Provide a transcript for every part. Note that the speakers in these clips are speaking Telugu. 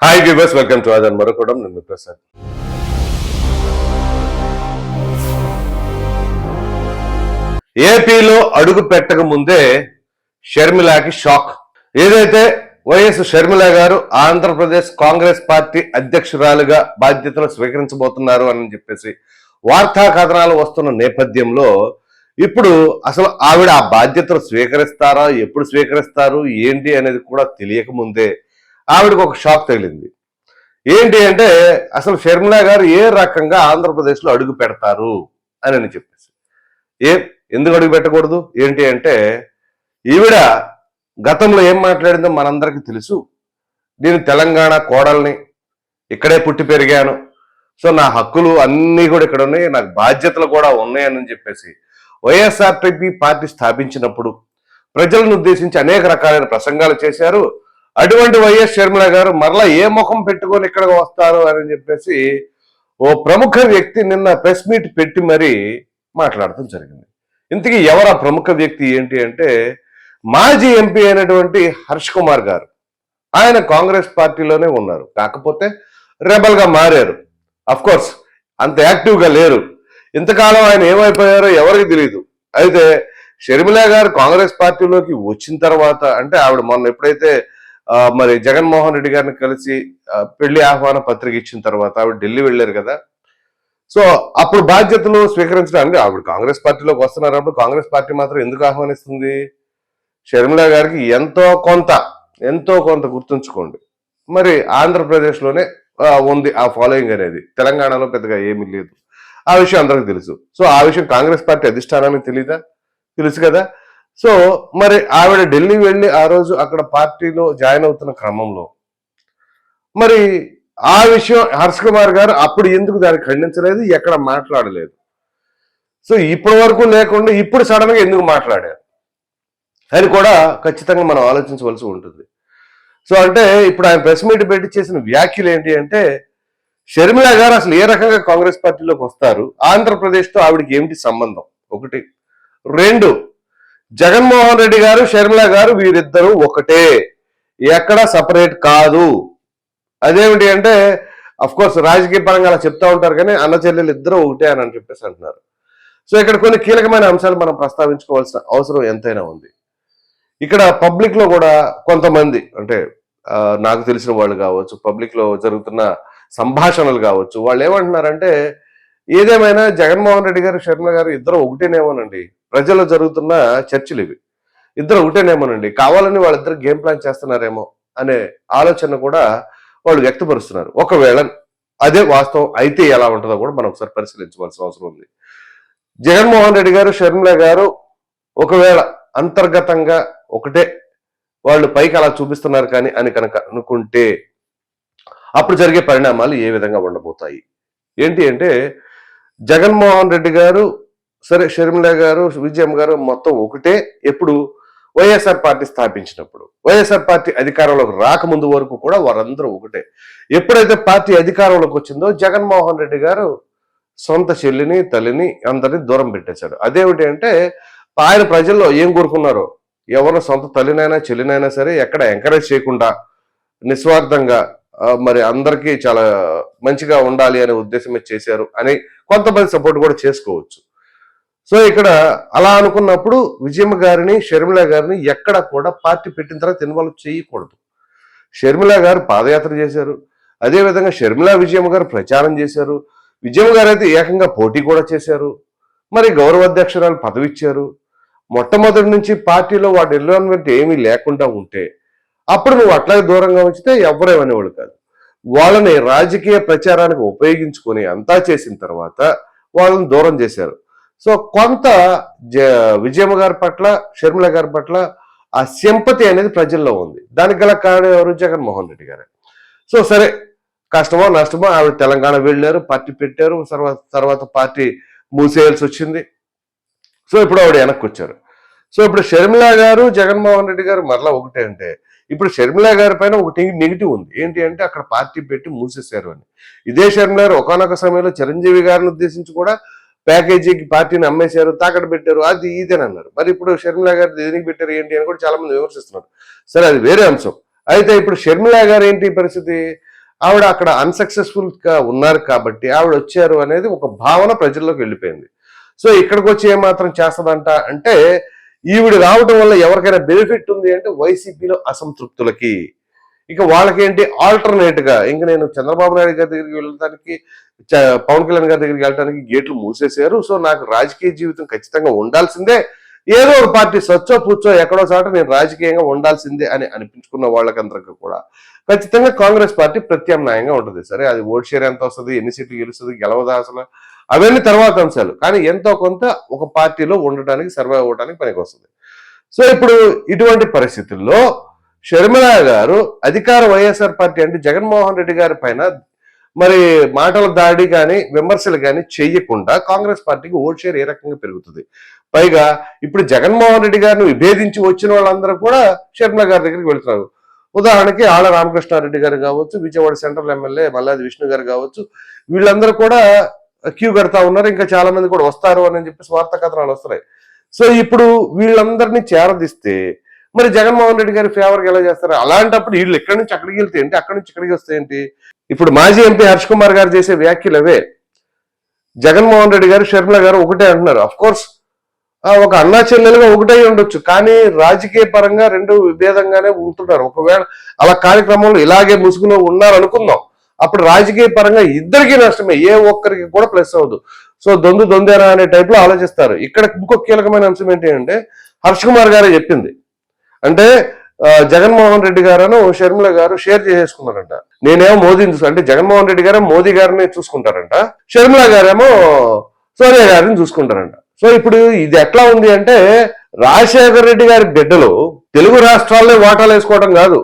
హాయ్ వ్యూవర్స్ వెల్కమ్ టు అదన్ మరొకడం నేను ప్రసాద్ ఏపీలో అడుగు పెట్టక ముందే షర్మిలాకి షాక్ ఏదైతే వైఎస్ షర్మిల గారు ఆంధ్రప్రదేశ్ కాంగ్రెస్ పార్టీ అధ్యక్షురాలుగా బాధ్యతలు స్వీకరించబోతున్నారు అని చెప్పేసి వార్తా కథనాలు వస్తున్న నేపథ్యంలో ఇప్పుడు అసలు ఆవిడ ఆ బాధ్యతలు స్వీకరిస్తారా ఎప్పుడు స్వీకరిస్తారు ఏంటి అనేది కూడా తెలియక ముందే ఆవిడకు ఒక షాక్ తగిలింది. ఏంటి అంటే అసలు షర్మిలా గారు ఏ రకంగా ఆంధ్రప్రదేశ్లో అడుగు పెడతారు అని అని చెప్పేసి. ఏ? ఎందుకు అడుగు పెట్టకూడదు? ఏంటి అంటే ఈవిడ గతంలో ఏం మాట్లాడిందో మనందరికీ తెలుసు. నేను తెలంగాణ కోడల్ని ఇక్కడే పుట్టి పెరిగాను. సో నా హక్కులు అన్నీ కూడా ఇక్కడ ఉన్నాయి నాకు బాధ్యతలు కూడా ఉన్నాయని చెప్పేసి వైఎస్ఆర్టీపీ పార్టీ స్థాపించినప్పుడు ప్రజలను ఉద్దేశించి అనేక రకాలైన ప్రసంగాలు చేశారు. అటువంటి వైఎస్ షర్మిల గారు మరలా ఏ ముఖం పెట్టుకొని ఇక్కడికి వస్తారు అని చెప్పేసి ఓ ప్రముఖ వ్యక్తి నిన్న ప్రెస్ మీట్ పెట్టి మరీ మాట్లాడటం జరిగింది. ఇంతకీ ఎవరు ఆ ప్రముఖ వ్యక్తి ఏంటి అంటే మాజీ ఎంపీ అయినటువంటి హర్ష్ కుమార్ గారు. ఆయన కాంగ్రెస్ పార్టీలోనే ఉన్నారు. కాకపోతే రెబల్గా మారారు. అఫ్ కోర్స్ అంత యాక్టివ్గా లేరు. ఇంతకాలం ఆయన ఏమైపోయారో ఎవరికి తెలియదు అయితే షర్మిల గారు కాంగ్రెస్ పార్టీలోకి వచ్చిన తర్వాత అంటే ఆవిడ మొన్న ఎప్పుడైతే మరి జగన్మోహన్ రెడ్డి గారిని కలిసి పెళ్ళి ఆహ్వాన పత్రిక ఇచ్చిన తర్వాత ఆవిడ ఢిల్లీ వెళ్ళారు కదా. సో అప్పుడు బాధ్యతలు స్వీకరించడానికి ఆవిడ కాంగ్రెస్ పార్టీలోకి అప్పుడు కాంగ్రెస్ పార్టీ మాత్రం ఎందుకు ఆహ్వానిస్తుంది? షర్మిల గారికి ఎంతో కొంత ఎంతో కొంత గుర్తుంచుకోండి. మరి ఆంధ్రప్రదేశ్లోనే ఉంది ఆ ఫాలోయింగ్ అనేది. తెలంగాణలో పెద్దగా ఏమీ లేదు. ఆ విషయం అందరికీ తెలుసు. సో ఆ విషయం కాంగ్రెస్ పార్టీ అధిష్టానానికి తెలీదా? తెలుసు కదా. సో మరి ఆవిడ ఢిల్లీ వెళ్ళి ఆ రోజు అక్కడ పార్టీలో జాయిన్ అవుతున్న క్రమంలో మరి ఆ విషయం హర్ష కుమార్ గారు అప్పుడు ఎందుకు దాన్ని ఖండించలేదు ఎక్కడ మాట్లాడలేదు? సో ఇప్పటి వరకు లేకుండా ఇప్పుడు సడన్గా ఎందుకు మాట్లాడారు? అని కూడా ఖచ్చితంగా మనం ఆలోచించవలసి ఉంటుంది. సో అంటే ఇప్పుడు ఆయన ప్రెస్ మీట్ పెట్టి చేసిన వ్యాఖ్యలు ఏంటి అంటే షర్మిల గారు అసలు ఏ రకంగా కాంగ్రెస్ పార్టీలోకి వస్తారు? ఆంధ్రప్రదేశ్తో ఆవిడకి ఏమిటి సంబంధం? ఒకటి. రెండు జగన్మోహన్ రెడ్డి గారు షర్మిల గారు వీరిద్దరూ ఒకటే. ఎక్కడ సపరేట్ కాదు. అదేమిటి అంటే అఫ్ కోర్స్ రాజకీయ పరంగా అలా చెప్తా ఉంటారు కానీ అన్న చెల్లెలు ఇద్దరు ఒకటే అని అని చెప్పేసి అంటున్నారు. సో ఇక్కడ కొన్ని కీలకమైన అంశాలు మనం ప్రస్తావించుకోవాల్సిన అవసరం ఎంతైనా ఉంది. ఇక్కడ పబ్లిక్లో కూడా కొంతమంది అంటే నాకు తెలిసిన వాళ్ళు కావచ్చు పబ్లిక్లో జరుగుతున్న సంభాషణలు కావచ్చు వాళ్ళు ఏమంటున్నారంటే ఏదేమైనా జగన్మోహన్ రెడ్డి గారు షర్మిల గారు ఇద్దరు ఒకటేనేమోనండి. ప్రజల్లో జరుగుతున్న చర్చలు ఇవి. ఇద్దరు ఒకటేనేమోనండి కావాలని వాళ్ళిద్దరు గేమ్ ప్లాన్ చేస్తున్నారేమో అనే ఆలోచన కూడా వాళ్ళు వ్యక్తపరుస్తున్నారు. ఒకవేళ అదే వాస్తవం అయితే ఎలా ఉంటుందో కూడా మనం ఒకసారి పరిశీలించవలసిన అవసరం ఉంది. జగన్మోహన్ రెడ్డి గారు షర్మిల గారు ఒకవేళ అంతర్గతంగా ఒకటే వాళ్ళు పైకి అలా చూపిస్తున్నారు కానీ అని కనుక అనుకుంటే అప్పుడు జరిగే పరిణామాలు ఏ విధంగా ఉండబోతాయి? ఏంటి అంటే జగన్మోహన్ రెడ్డి గారు సరే షర్మిల గారు విజయం గారు మొత్తం ఒకటే ఎప్పుడు వైఎస్ఆర్ పార్టీ స్థాపించినప్పుడు. వైఎస్ఆర్ పార్టీ అధికారంలోకి రాకముందు వరకు కూడా వారందరూ ఒకటే. ఎప్పుడైతే పార్టీ అధికారంలోకి వచ్చిందో జగన్మోహన్ రెడ్డి గారు సొంత చెల్లిని తల్లిని అందరినీ దూరం పెట్టేశాడు. అదేమిటి అంటే ఆయన ప్రజల్లో ఏం కోరుకున్నారో ఎవరు సొంత తల్లినైనా చెల్లినైనా సరే ఎక్కడ ఎంకరేజ్ చేయకుండా నిస్వార్థంగా మరి అందరికీ చాలా మంచిగా ఉండాలి అనే ఉద్దేశమే చేశారు అని కొంతమంది సపోర్ట్ కూడా చేసుకోవచ్చు. సో ఇక్కడ అలా అనుకున్నప్పుడు విజయమ్మ గారిని షర్మిల గారిని ఎక్కడ కూడా పార్టీ పెట్టిన తర్వాత ఇన్వాల్వ్ చేయకూడదు. షర్మిల గారు పాదయాత్ర చేశారు. అదేవిధంగా షర్మిల విజయమ్మ గారు ప్రచారం చేశారు. విజయమ్మ గారు అయితే ఏకంగా పోటీ కూడా చేశారు. మరి గౌరవ అధ్యక్షురాలు పదవి ఇచ్చారు మొట్టమొదటి నుంచి పార్టీలో వాటి ఎన్విరాన్మెంట్ ఏమీ లేకుండా ఉంటే అప్పుడు నువ్వు అట్లాగే దూరంగా ఉంచితే ఎవరేమనేవాడు కాదు. వాళ్ళని రాజకీయ ప్రచారానికి ఉపయోగించుకొని అంతా చేసిన తర్వాత వాళ్ళని దూరం చేశారు. సో కొంత జ విజయమ్మ గారి పట్ల షర్మిల గారి పట్ల ఆ సింపతి అనేది ప్రజల్లో ఉంది. దానికి గల కారణం ఎవరు? జగన్మోహన్ రెడ్డి గారు. సో సరే కష్టమో నష్టమో ఆవిడ తెలంగాణ వెళ్ళారు పార్టీ పెట్టారు తర్వాత తర్వాత పార్టీ మూసేయాల్సి వచ్చింది. సో ఇప్పుడు ఆవిడ వెనక్కి వచ్చారు సో ఇప్పుడు షర్మిల గారు జగన్మోహన్ రెడ్డి గారు మరలా ఒకటే అంటే ఇప్పుడు షర్మిల గారి పైన ఒకటి నెగిటివ్ ఉంది. ఏంటి అంటే అక్కడ పార్టీ పెట్టి మూసేశారు అని. ఇదే షర్మిల గారు ఒకనొక సమయంలో చిరంజీవి గారిని ఉద్దేశించి కూడా ప్యాకేజీకి పార్టీని అమ్మేశారు తాకట్టు పెట్టారు అది ఇదేని అన్నారు మరి ఇప్పుడు షర్మిలా గారు దేనికి పెట్టారు ఏంటి అని కూడా చాలా మంది విమర్శిస్తున్నారు. సరే అది వేరే అంశం. అయితే ఇప్పుడు షర్మిలా గారు ఏంటి పరిస్థితి? ఆవిడ అక్కడ అన్సక్సెస్ఫుల్గా ఉన్నారు కాబట్టి ఆవిడ వచ్చారు అనేది ఒక భావన ప్రజల్లోకి వెళ్ళిపోయింది. సో ఇక్కడికి వచ్చి ఏమాత్రం చేస్తుందంట అంటే ఈవిడ రావడం వల్ల ఎవరికైనా బెనిఫిట్ ఉంది అంటే వైసీపీలో అసంతృప్తులకి. ఇక వాళ్ళకేంటి ఆల్టర్నేట్గా ఇంకా ఇంక నేను చంద్రబాబు నాయుడు గారి దగ్గరికి వెళ్ళడానికి చ- పవన్ కళ్యాణ్ గారి దగ్గరికి వెళ్ళడానికి గేట్లు మూసేశారు. సో నాకు రాజకీయ జీవితం ఖచ్చితంగా ఉండాల్సిందే. ఏదో ఒక పార్టీ స్వచ్ఛో పుచ్చో ఎక్కడో చోట నేను రాజకీయంగా ఉండాల్సిందే అని అనిపించుకున్న వాళ్ళకందరికీ కూడా ఖచ్చితంగా కాంగ్రెస్ పార్టీ ప్రత్యామ్నాయంగా ఉంటుంది. సరే అది ఓట్ షేర్ ఎంత వస్తుంది ఎన్ని సీట్లు గెలుస్తుంది గెలవదా అసలు? అవన్నీ తర్వాత అంశాలు. కానీ ఎంతో కొంత ఒక పార్టీలో ఉండటానికి సర్వైవ్ అవ్వడానికి పనికి వస్తుంది సో ఇప్పుడు ఇటువంటి పరిస్థితుల్లో షర్మిల గారు అధికార వైఎస్ఆర్ పార్టీ అంటే జగన్మోహన్ రెడ్డి గారి పైన మరి మాటల దాడి కానీ విమర్శలు కానీ చేయకుండా కాంగ్రెస్ పార్టీకి ఓట్ షేర్ ఏ రకంగా పెరుగుతుంది. పైగా ఇప్పుడు జగన్మోహన్ రెడ్డి గారిని విభేదించి వచ్చిన వాళ్ళందరూ కూడా షర్మిల గారి దగ్గరికి వెళ్తున్నారు. ఉదాహరణకి ఆళ్ళ రామకృష్ణారెడ్డి గారు కావచ్చు విజయవాడ సెంట్రల్ ఎమ్మెల్యే మల్లాది విష్ణు గారు కావచ్చు వీళ్ళందరూ కూడా క్యూ కడతా ఉన్నారు. ఇంకా చాలా మంది కూడా వస్తారు అని చెప్పేసి వార్తా కథనాలు వస్తున్నాయి. సో ఇప్పుడు వీళ్ళందరినీ చేరదీస్తే మరి జగన్మోహన్ రెడ్డి గారి ఫేవర్ ఎలా చేస్తారు? అలాంటప్పుడు వీళ్ళు ఎక్కడి నుంచి అక్కడికి వెళ్తే ఏంటి? అక్కడి నుంచి ఇక్కడికి వస్తే ఏంటి? ఇప్పుడు మాజీ ఎంపీ హర్ష్ కుమార్ గారు చేసే వ్యాఖ్యలు అవే. జగన్మోహన్ రెడ్డి గారు షర్మిల గారు ఒకటే అంటున్నారు. అఫ్ కోర్స్ ఒక అన్నా చెల్లెలుగా ఒకటే ఉండొచ్చు. కానీ రాజకీయ పరంగా రెండు విభేదంగానే ఉంటున్నారు. ఒకవేళ అలా కార్యక్రమంలో ఇలాగే ముసుగులో ఉన్నారు అనుకుందాం అప్పుడు రాజకీయ పరంగా ఇద్దరికి నష్టమే. ఏ ఒక్కరికి కూడా ప్లస్ అవ్వదు. సో దొందు దొందేరా అనే టైప్లో ఆలోచిస్తారు. ఇక్కడ ఇంకో కీలకమైన అంశం ఏంటి అంటే హర్ష్ కుమార్ గారే చెప్పింది. అంటే జగన్మోహన్ రెడ్డి గారు షర్మిల గారు షేర్ చేసేసుకున్నారంట. నేనేమో మోదీని చూసు అంటే జగన్మోహన్ రెడ్డి గారు మోదీ గారిని చూసుకుంటారంట. షర్మిల గారేమో సోనియా గారిని చూసుకుంటారంట. సో ఇప్పుడు ఇది ఎట్లా ఉంది అంటే రాజశేఖర రెడ్డి గారి బిడ్డలు తెలుగు రాష్ట్రాల్లో వాటాలు వేసుకోవడం కాదు.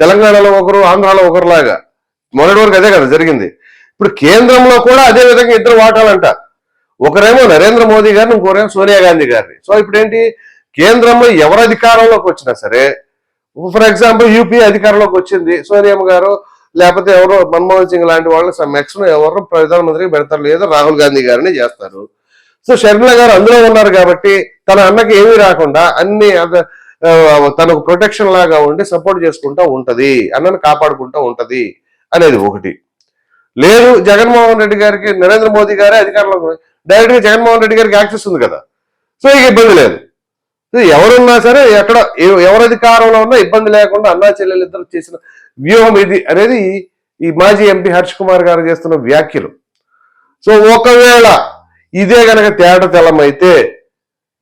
తెలంగాణలో ఒకరు ఆంధ్రాలో ఒకరు లాగా మొదటి వరకు అదే కదా జరిగింది. ఇప్పుడు కేంద్రంలో కూడా అదే విధంగా ఇద్దరు వాటాలంట. ఒకరేమో నరేంద్ర మోదీ గారిని ఇంకోరేమో సోనియా గాంధీ గారిని. సో ఇప్పుడు ఏంటి కేంద్రంలో ఎవరు అధికారంలోకి వచ్చినా సరే ఫర్ ఎగ్జాంపుల్ యూపీ అధికారంలోకి వచ్చింది సోనియా గారు లేకపోతే ఎవరో మన్మోహన్ సింగ్ లాంటి వాళ్ళు మ్యాక్సిమం ఎవరు ప్రధానమంత్రికి పెడతారు లేదా రాహుల్ గాంధీ గారిని చేస్తారు. సో షర్మిల గారు అందులో ఉన్నారు కాబట్టి తన అన్నకి ఏమీ రాకుండా అన్ని తనకు ప్రొటెక్షన్ లాగా ఉండి సపోర్ట్ చేసుకుంటూ ఉంటది అన్నను కాపాడుకుంటా ఉంటది అనేది ఒకటి. లేదు జగన్మోహన్ రెడ్డి గారికి నరేంద్ర మోదీ గారే అధికారంలో డైరెక్ట్గా జగన్మోహన్ రెడ్డి గారికి యాక్సెస్ ఉంది కదా. సో ఇక ఇబ్బంది లేదు. ఎవరున్నా సరే ఎక్కడ ఎవరు అధికారంలో ఉన్నా ఇబ్బంది లేకుండా అన్నా చెల్లెలు ఇద్దరు చేసిన వ్యూహం ఇది అనేది ఈ మాజీ ఎంపీ హర్ష్ కుమార్ గారు చేస్తున్న వ్యాఖ్యలు. సో ఒకవేళ ఇదే గనక తేట తెలమైతే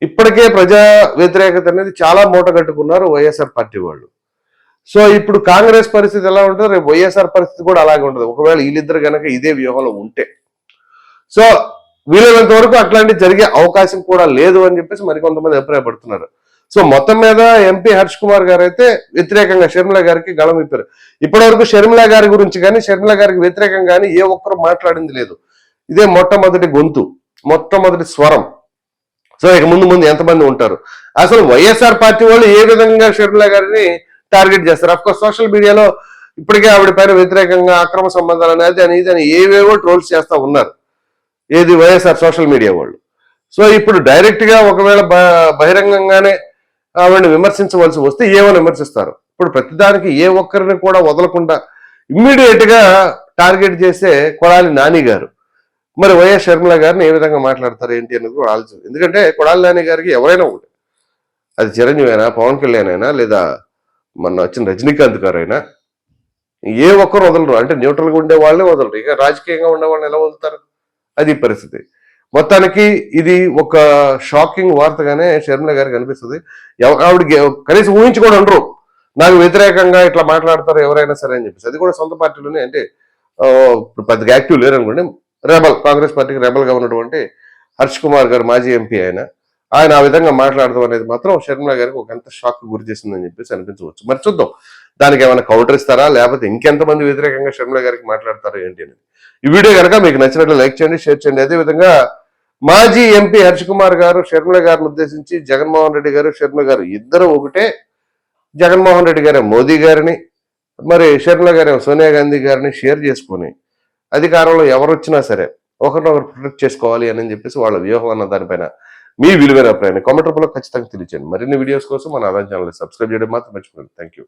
ఇప్పటికే ప్రజా వ్యతిరేకత అనేది చాలా మూట కట్టుకున్నారు వైఎస్ఆర్ పార్టీ వాళ్ళు. సో ఇప్పుడు కాంగ్రెస్ పరిస్థితి ఎలా ఉంటుంది రేపు వైఎస్ఆర్ పరిస్థితి కూడా అలాగే ఉంటుంది. ఒకవేళ వీళ్ళిద్దరు గనక ఇదే వ్యూహంలో ఉంటే. సో వీలైనంత వరకు అట్లాంటివి జరిగే అవకాశం కూడా లేదు అని చెప్పేసి మరికొంతమంది అభిప్రాయపడుతున్నారు. సో మొత్తం మీద ఎంపీ హర్ష్ కుమార్ గారు అయితే వ్యతిరేకంగా షర్మిల గారికి గళం ఇప్పారు ఇప్పటి వరకు షర్మిల గారి గురించి కానీ షర్మిల గారికి వ్యతిరేకంగా కానీ ఏ ఒక్కరు మాట్లాడింది లేదు. ఇదే మొట్టమొదటి గొంతు మొట్టమొదటి స్వరం. సో ఇక ముందు ముందు ఎంతమంది ఉంటారు? అసలు వైఎస్ఆర్ పార్టీ వాళ్ళు ఏ విధంగా షర్మిల గారిని టార్గెట్ చేస్తారు? అఫ్కోర్స్ సోషల్ మీడియాలో ఇప్పటికే ఆవిడ పైన వ్యతిరేకంగా అక్రమ సంబంధాలు అనేది అని ఇది అని ఏవేవో ట్రోల్స్ చేస్తా ఉన్నారు. ఏది వైఎస్ఆర్ సోషల్ మీడియా వాళ్ళు. సో ఇప్పుడు డైరెక్ట్గా ఒకవేళ బహిరంగంగానే ఆవిడని విమర్శించవలసి వస్తే ఏమని విమర్శిస్తారు? ఇప్పుడు ప్రతిదానికి ఏ ఒక్కరిని కూడా వదలకుండా ఇమ్మీడియట్గా టార్గెట్ చేసే కొడాలి నాని గారు. మరి వైఎస్ షర్మిల గారిని ఏ విధంగా మాట్లాడతారు ఏంటి అనేది కూడా ఆలోచన. ఎందుకంటే కొడాలి నాని గారికి ఎవరైనా ఒకటి. అది చిరంజీవి అయినా పవన్ కళ్యాణ్ అయినా లేదా మొన్న వచ్చిన రజనీకాంత్ గారు అయినా ఏ ఒక్కరు వదలరు. అంటే న్యూట్రల్గా ఉండే వాళ్ళే వదలరు. ఇక రాజకీయంగా ఉండే వాళ్ళని ఎలా వదులుతారు? అది పరిస్థితి. మొత్తానికి ఇది ఒక షాకింగ్ వార్తగానే షర్మిల గారికి అనిపిస్తుంది. ఆవిడ కనీసం ఊహించుకోవడం ఉండరు నాకు వ్యతిరేకంగా ఇట్లా మాట్లాడతారు ఎవరైనా సరే అని చెప్పేసి. అది కూడా సొంత పార్టీలోనే అంటే పెద్దగా యాక్టివ్ లేరు అనుకోండి. రెబల్ కాంగ్రెస్ పార్టీకి రెబల్గా ఉన్నటువంటి హర్ష్ కుమార్ గారు మాజీ ఎంపీ ఆయన. ఆయన ఆ విధంగా మాట్లాడడం అనేది మాత్రం షర్మిల గారికి ఒక ఎంత షాక్ గురి చేసిందని చెప్పేసి అనిపించవచ్చు. మరి చూద్దాం. దానికి ఏమైనా కౌంటర్ ఇస్తారా? లేకపోతే ఇంకెంతమంది వ్యతిరేకంగా షర్మిల గారికి మాట్లాడతారు ఏంటి అనేది. ఈ వీడియో కనుక మీకు నచ్చినట్లు లైక్ చేయండి షేర్ చేయండి. అదే విధంగా మాజీ ఎంపీ హర్ష్ కుమార్ గారు షర్మిల గారిని ఉద్దేశించి జగన్మోహన్ రెడ్డి గారు షర్మిల గారు ఇద్దరు ఒకటే జగన్మోహన్ రెడ్డి గారే మోదీ గారిని మరి షర్మిల గారే సోనియా గాంధీ గారిని షేర్ చేసుకొని అధికారంలో ఎవరు వచ్చినా సరే ఒకరినొకరు ప్రొటెక్ట్ చేసుకోవాలి అని చెప్పేసి వాళ్ళ వ్యూహం అన్న దానిపైన మీ విలువైన అభిప్రాయాన్ని కామెంట్ రూపంలో ఖచ్చితంగా తెలియచేయండి. మరిన్ని వీడియోస్ కోసం మన ఆదాయం ఛానల్ సబ్స్క్రైబ్ చేయడం మాత్రం మర్చిపోండి థ్యాంక్ యూ